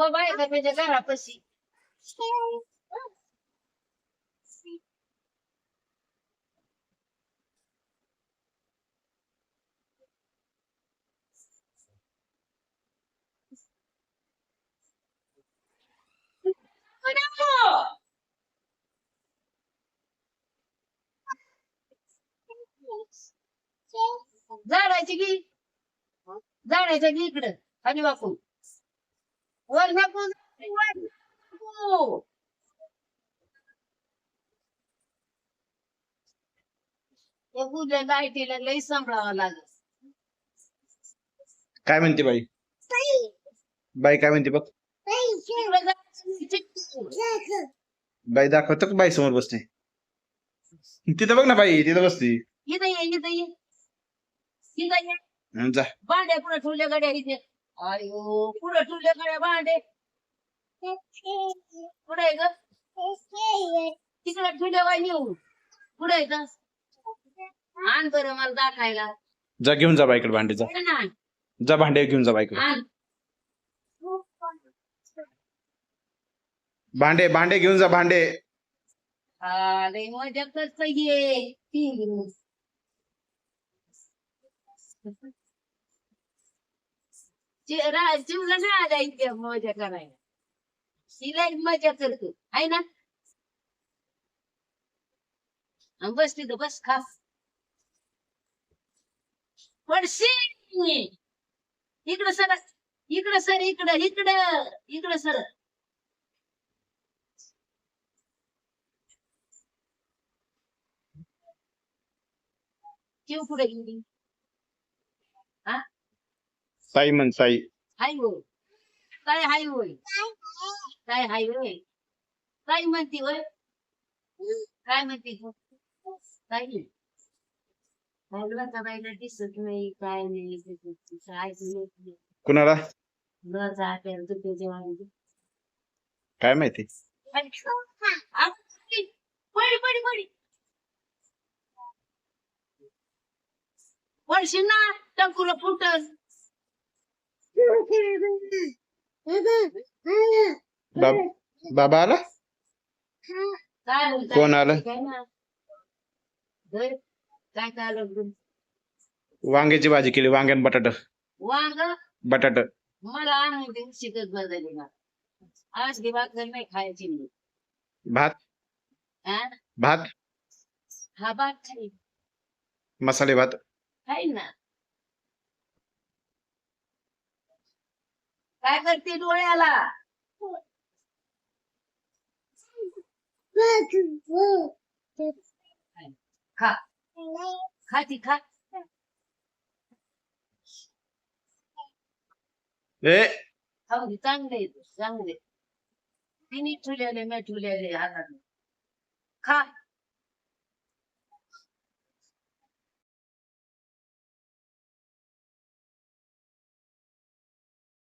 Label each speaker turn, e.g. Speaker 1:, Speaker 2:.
Speaker 1: हो बाय का त्याच्या घरापाशी. झाडायची की? झाडायच्या की इकडं? आणि बापू लाईटीला लई सांभाळावं लागत
Speaker 2: काय म्हणते बाई? बाई. काय म्हणते बघ. बाई दाखवतो का बाई समोर बसते? तिथं बघ ना बाई तिथं बसते.
Speaker 1: इथं ये इथं ये. इथं ये.
Speaker 2: जा.
Speaker 1: भांड्या पुढे ठेवल्या गड्या इथे. पुढे ठेवल्या गड्या भांडे. पुढे ग. तिकडे ठेवल्या बाई नेऊ पुढे का आण बरं मला दाखायला.
Speaker 2: जा घेऊन जा बाईकडे भांडे जा. जा भांडे घेऊन जा बाईकडे.
Speaker 1: आण.
Speaker 2: भांडे भांडे घेऊन जा भांडे.
Speaker 1: लय मजा करत ये. चिवला ना आला मजा करायला. शिलाई मजा करतो आहे ना? बस तिथं बस खास पडशी इकडं सर इकडं सर इकडं इकडं इकडं सर. चिव पुढे गेली.
Speaker 2: साई म्हण साई
Speaker 1: हाय होय काय हाय होय काय हाय होय? काय म्हणती होय काय म्हणती नाही बाईला दिसत नाही काय नाही काय नाही
Speaker 2: कुणाला?
Speaker 1: न जाते तुझ्या जेवण
Speaker 2: काय माहिती?
Speaker 1: पडी पडी पडी. पडशील ना टंकुला फुटल.
Speaker 2: बाब- बाबा आला? कोण आलं?
Speaker 1: काय आलं
Speaker 2: वांग्याची भाजी केली वांग्यान बटाट
Speaker 1: वांग
Speaker 2: बटाट
Speaker 1: मला आणून शिकत बदलली ना आज की भाकर नाही खायची मी
Speaker 2: भात
Speaker 1: हा?
Speaker 2: भात
Speaker 1: हा भात खाई
Speaker 2: मसाले भात
Speaker 1: खाई ना काय करते डोळ्याला? खा. खा ती खा.
Speaker 2: ए.
Speaker 1: खाऊ दे चांगले चांगले तिने ठुलेले मी ठुलेले हातात खा.